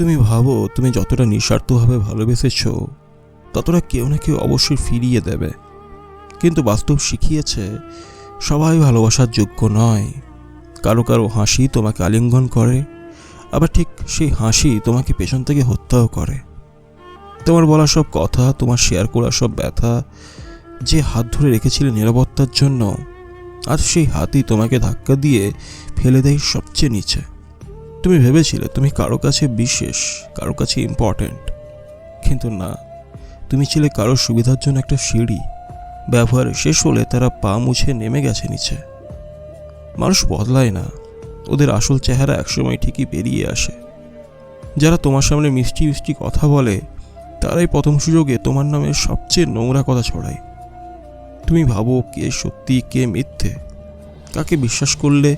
তুমি ভাবো, তুমি যতটা নিঃস্বার্থভাবে ভালোবেসেছ, ততটা কেউ না কেউ অবশ্যই ফিরিয়ে দেবে। কিন্তু বাস্তব শিখিয়েছে, সবাই ভালোবাসার যোগ্য নয়। কারও কারও হাসি তোমাকে আলিঙ্গন করে, আবার ঠিক সেই হাসি তোমাকে পেছন থেকে হত্যাও করে। তোমার বলা সব কথা, তোমার শেয়ার করা সব ব্যথা, যে হাত ধরে রেখেছিলে নিরাপত্তার জন্য, আর সেই হাতই তোমাকে ধাক্কা দিয়ে ফেলে দেয় সবচেয়ে নিচে। তুমি ভেবেছিলে তুমি কারও কাছে বিশেষ, কারও কাছে ইম্পর্ট্যান্ট কিন্তু না, তুমি ছিলে কারও সুবিধার জন্য একটা সিঁড়ি। ব্যবহার শেষ হলে তারা পা মুছে নেমে গেছে নিচে। মানুষ বদলায় না, ওদের আসল চেহারা একসময় ঠিকই বেরিয়ে আসে। যারা তোমার সামনে মিষ্টি মিষ্টি কথা বলে, তারাই প্রথম সুযোগে তোমার নামে সবচেয়ে নোংরা কথা ছড়ায়। তুমি ভাবো কে সত্যি, কে মিথ্যে। কাকে বিশ্বাস করলে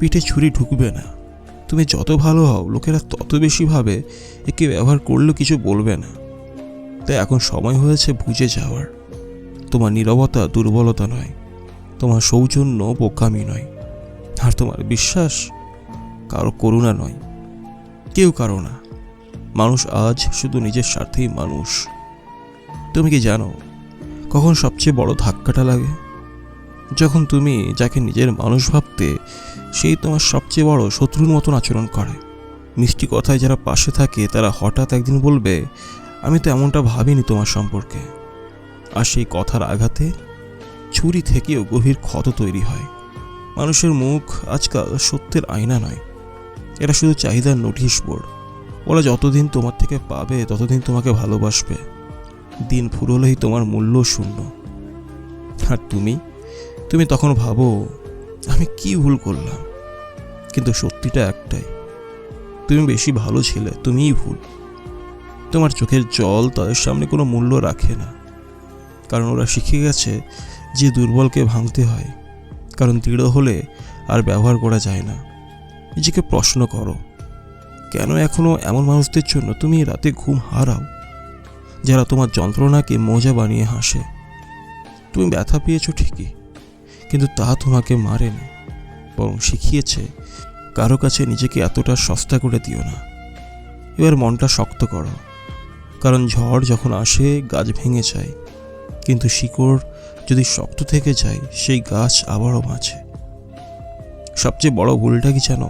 পিঠে ছুরি ঢুকবে না। তুমি যত ভালো হও, লোকেরা তত বেশি ভাবে একে ব্যবহার করলেও কিছু বলবে না। তাই এখন সময় হয়েছে বুঝে যাওয়ার। তোমার নীরবতা, দুর্বলতা নয়। তোমার সৌজন্য বোকামি নয়। আর তোমার বিশ্বাস কারও করুণা নয়। কেউ কারও না। মানুষ আজ শুধু নিজের স্বার্থেই মানুষ। তুমি কি জানো কখন সবচেয়ে বড় ধাক্কাটা লাগে? যখন তুমি যাকে নিজের মানুষ ভাবতে সেই তোমার সবচেয়ে বড় শত্রুর মতন আচরণ করে। মিষ্টি কথায় যারা পাশে থাকে, তারা হঠাৎ একদিন বলবে, আমি তো এমনটা ভাবিনি তোমার সম্পর্কে। আর সেই কথার আঘাতে ছুরি থেকেও গভীর ক্ষত তৈরি হয়। মানুষের মুখ আজকাল সত্যের আয়না নয়। এটা শুধু চাহিদার নোটিশ বোর্ড। ওরা যতদিন তোমার থেকে পাবে, ততদিন তোমাকে ভালোবাসবে। দিন ফুরলেই তোমার মূল্য শূন্য। আর তুমি? তুমি তখন ভাবো, আমি কি ভুল করলাম? কিন্তু সত্যিটা একটাই, তুমি বেশি ভালো ছিলে, তুমিই ভুল। তোমার চোখের জল তাদের সামনে কোনো মূল্য রাখে না। কারণ ওরা শিখে গেছে যে দুর্বলকে ভাঙতে হয়, কারণ দৃঢ় হলে আর ব্যবহার করা যায় না। নিজেকে প্রশ্ন করো, কেন এখনও এমন মানুষদের জন্য তুমি রাতে ঘুম হারাও, যারা তোমার যন্ত্রণাকে মজা বানিয়ে হাসে? তুমি ব্যথা পেয়েছ ঠিকই কিন্তু তা তোমাকে মারেনি, বরং শিখিয়েছে, কারও কাছে নিজেকে এতটা সস্তা করে দিও না। এবার মনটা শক্ত করো, কারণ ঝড় যখন আসে, গাছ ভেঙে যায়, কিন্তু শিকড় যদি শক্ত থেকে যায়, সেই গাছ আবারও বাঁচে। সবচেয়ে বড় ভুলটা কি জানো?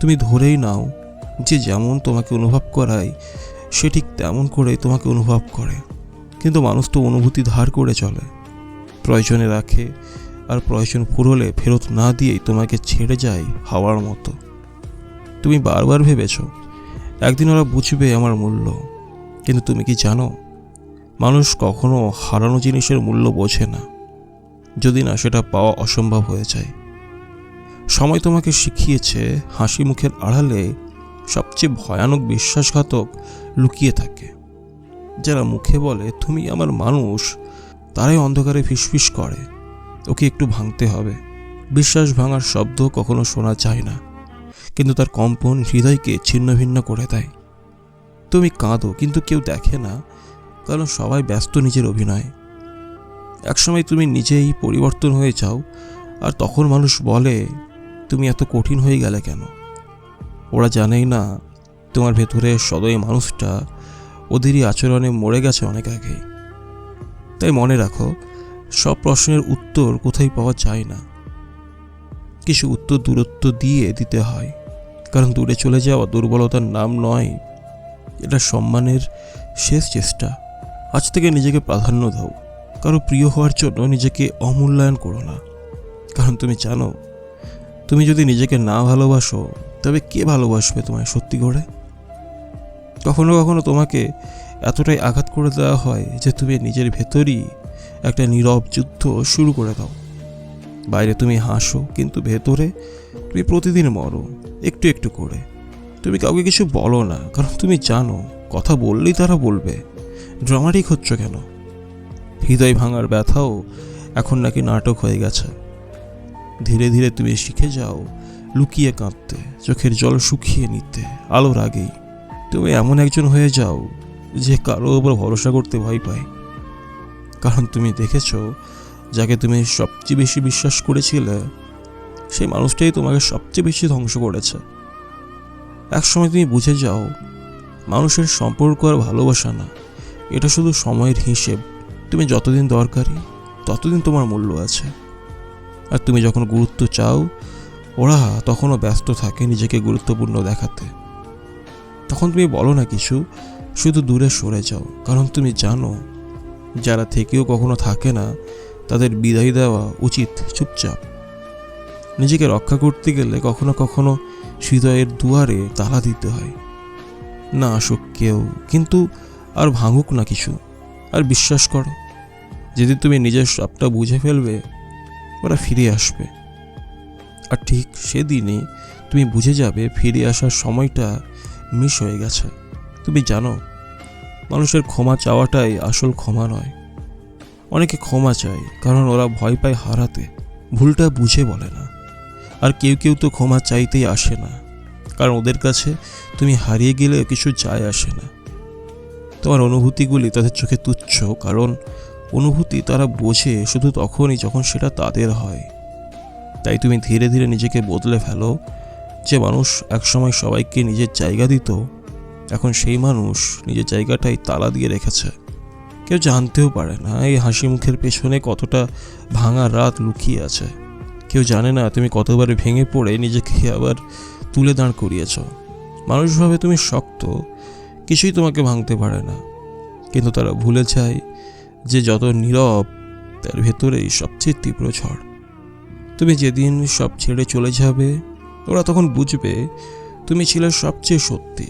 তুমি ধরেই নাও যে যেমন তোমাকে অনুভব করায়, সে ঠিক তেমন করে তোমাকে অনুভব করে। কিন্তু মানুষ তো অনুভূতি ধার করে চলে, প্রয়োজনে রাখে আর প্রয়োজন ফুরলে ফেরত না দিয়েই তোমাকে ছেড়ে যায় হাওয়ার মতো। তুমি বারবার ভেবেছ, একদিন ওরা বুঝবে আমার মূল্য। কিন্তু তুমি কি জানো, মানুষ কখনো হারানো জিনিসের মূল্য বোঝে না, যদি না সেটা পাওয়া অসম্ভব হয়ে যায়। সময় তোমাকে শিখিয়েছে, হাসি মুখের আড়ালে সবচেয়ে ভয়ানক বিশ্বাসঘাতক লুকিয়ে থাকে। যারা মুখে বলে, তুমি আমার মানুষ, তারাই অন্ধকারে ফিসফিস করে। ওকে একটু ভাঙতে হবে। বিশ্বাস ভাঙার শব্দ কখনো শোনা যায় না। কিন্তু তার কম্পন হৃদয়কে ছিন্ন ভিন্ন করে দেয়। তুমি কাঁদো, কিন্তু কেউ দেখে না, কারণ সবাই ব্যস্ত নিজের অভিনয়। একসময় তুমি নিজেই পরিবর্তন হয়ে যাও, আর তখন মানুষ বলে, তুমি এত কঠিন হয়ে গেলে কেন? ওরা জানেই না, তোমার ভেতরে সদয় মানুষটা ওদেরই আচরণে মরে গেছে অনেক আগে। তাই মনে রাখো সব প্রশ্নের উত্তর কোথায় পাওয়া যায় না। কিছু উত্তর দূরত্ব দিয়ে দিতে হয়, কারণ দূরে চলে যাওয়া দুর্বলতার নাম নয়। এটা সম্মানের শেষ চেষ্টা। আজ থেকে নিজেকে প্রাধান্য দাও। কারও প্রিয় হওয়ার জন্য নিজেকে অমূল্যায়ন করো না। কারণ তুমি জানো, তুমি যদি নিজেকে না ভালোবাসো, তবে কে ভালোবাসবে তোমায় সত্যি করে? কখনো কখনো তোমাকে এতটাই আঘাত করে দেওয়া হয় যে তুমি নিজের ভেতরই একটা নীরব যুদ্ধ শুরু করে দাও। বাইরে তুমি হাসো, কিন্তু ভেতরে তুমি প্রতিদিন মরো, একটু একটু করে। তুমি কাউকে কিছু বলো না, কারণ তুমি জানো, কথা বললেই তারা বলবে। ড্রামাটিক হচ্ছ কেন? হৃদয় ভাঙার ব্যথাও এখন নাকি নাটক হয়ে গেছে। ধীরে ধীরে তুমি শিখে যাও, লুকিয়ে কাঁদতে, চোখের জল শুকিয়ে নিতে, আলোর আগেই। তুমি এমন একজন হয়ে যাও, যে কারও ওপর ভরসা করতে ভয় পায়। কারণ তুমি দেখেছ, যাকে তুমি সবচেয়ে বেশি বিশ্বাস করেছিলে, সেই মানুষটাই তোমাকে সবচেয়ে বেশি ধ্বংস করেছে। একসময় তুমি বুঝে যাও, মানুষের সম্পর্ক আর ভালোবাসা না, এটা শুধু সময়ের হিসেব। তুমি যতদিন দরকারি, ততদিন তোমার মূল্য আছে। আর তুমি যখন গুরুত্ব চাও, ওরা তখনও ব্যস্ত থাকে নিজেকে গুরুত্বপূর্ণ দেখাতে। তখন তুমি বলো না কিছু, শুধু দূরে সরে যাও, কারণ তুমি জানো যারা থেকেও কখনো থাকে না, তাদের বিদায় দেওয়া উচিত চুপচাপ। নিজেকে রক্ষা করতে গেলে কখনো কখনো হৃদয়ের দুয়ারে তালা দিতে হয়। না আসুক কেউ, কিন্তু আর ভাঙুক না কিছু। আর বিশ্বাস করো যেদিন তুমি নিজের সবটা বুঝে ফেলবে, ওরা ফিরে আসবে। আর ঠিক সেদিনই তুমি বুঝে যাবে, ফিরে আসার সময়টা মিস হয়ে গেছে। তুমি জানো মানুষের ক্ষমা চাওয়াটাই আসল ক্ষমা নয়। অনেকে ক্ষমা চায়, কারণ ওরা ভয় পায় হারাতে। ভুলটা বুঝে বলে না। আর কেউ কেউ তো ক্ষমা চাইতেই আসে না। কারণ ওদের কাছে তুমি হারিয়ে গেলে কিছু যায় আসে না। তোমার অনুভূতিগুলি তাদের চোখে তুচ্ছ, কারণ অনুভূতি তারা বোঝে শুধু তখনই যখন সেটা তাদের হয়। তাই তুমি ধীরে ধীরে নিজেকে বদলে ফেলো। যে মানুষ একসময় সবাইকে নিজের জায়গা দিত এখন সেই মানুষ নিজের জায়গাটাই তালা দিয়ে রেখেছে। কেউ জানতেও পারে না এই হাসি মুখের পেছনে কতটা ভাঙা রাত লুকিয়ে আছে। কেউ জানে না তুমি কতবার ভেঙে পড়ে নিজেকে আবার তুলে দাঁড় করিয়েছ। মানুষ ভাবে তুমি শক্ত, কিছুই তোমাকে ভাঙতে পারে না। কিন্তু তারা ভুলে যায় যে যত নীরব, তার ভেতরেই সবচেয়ে তীব্র ঝড়। তুমি যেদিন সব ছেড়ে চলে যাবে, ওরা তখন বুঝবে তুমি ছিলে সবচেয়ে সত্যি।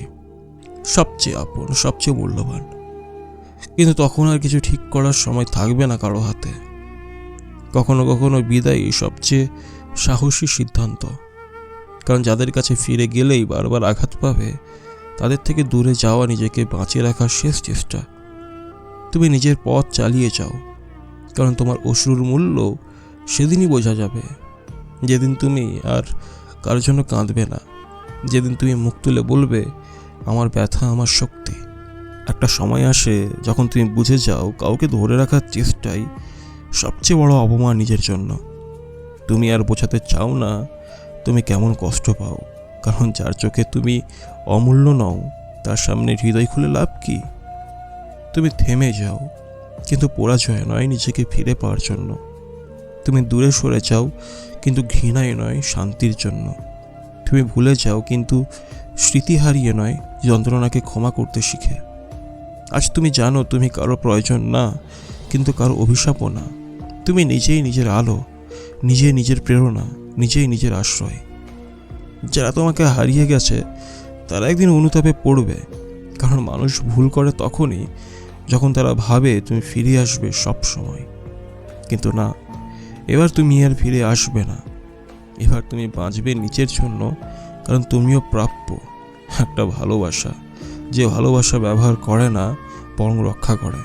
সবচেয়ে আপন, সবচেয়ে মূল্যবান। কিন্তু তখন আর কিছু ঠিক করার সময় থাকবে না কারও হাতে। কখনো কখনো বিদায়ী সবচেয়ে সাহসী সিদ্ধান্ত। কারণ যাদের কাছে ফিরে গেলেই বারবার আঘাত পাবে, তাদের থেকে দূরে যাওয়া নিজেকে বাঁচিয়ে রাখার শেষ চেষ্টা। তুমি নিজের পথ চালিয়ে যাও, কারণ তোমার অশ্রুর মূল্য সেদিনই বোঝা যাবে। যেদিন তুমি আর কারোর জন্য কাঁদবে না, যেদিন তুমি মুখ তুলে বলবে আমার ব্যথা, আমার শক্তি। একটা সময় আসে যখন তুমি বুঝে যাও কাউকে ধরে রাখার চেষ্টাই সবচেয়ে বড় অপমান নিজের জন্য। তুমি আর বোঝাতে চাও না তুমি কেমন কষ্ট পাও, কারণ যার চোখে তুমি অমূল্য নও, তার সামনে হৃদয় খুলে লাভ কি? তুমি থেমে যাও, কিন্তু পরাজয় নয় নিজেকে ফিরে পাওয়ার জন্য। তুমি দূরে সরে যাও, কিন্তু ঘৃণায় নয় শান্তির জন্য। তুমি ভুলে যাও, কিন্তু স্মৃতি হারিয়ে নয়, যন্ত্রণাকে ক্ষমা করতে শিখে। আজ তুমি জানো, তুমি কারও প্রয়োজন না, কিন্তু কারও অভিশাপও না। তুমি নিজেই নিজের আলো নিজে নিজের প্রেরণা, নিজেই নিজের আশ্রয়। যারা তোমাকে হারিয়ে গেছে, তারা একদিন অনুতাপে পড়বে, কারণ মানুষ ভুল করে তখনই যখন তারা ভাবে তুমি ফিরে আসবে সব সময়। কিন্তু না, এবার তুমি আর ফিরে আসবে না। এবার তুমি বাঁচবে নিচের জন্য কারণ তুমিও প্রাপ্য একটা ভালোবাসা। যে ভালোবাসা ব্যবহার করে না, বরং রক্ষা করে।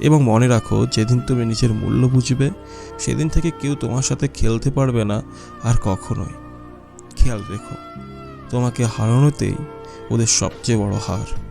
এবং মনে রাখো, যেদিন তুমি নিজের মূল্য বুঝবে, সেদিন থেকে কেউ তোমার সাথে খেলতে পারবে না আর কখনোই। খেয়াল রেখো, তোমাকে হারানোতেই ওদের সবচেয়ে বড় হার।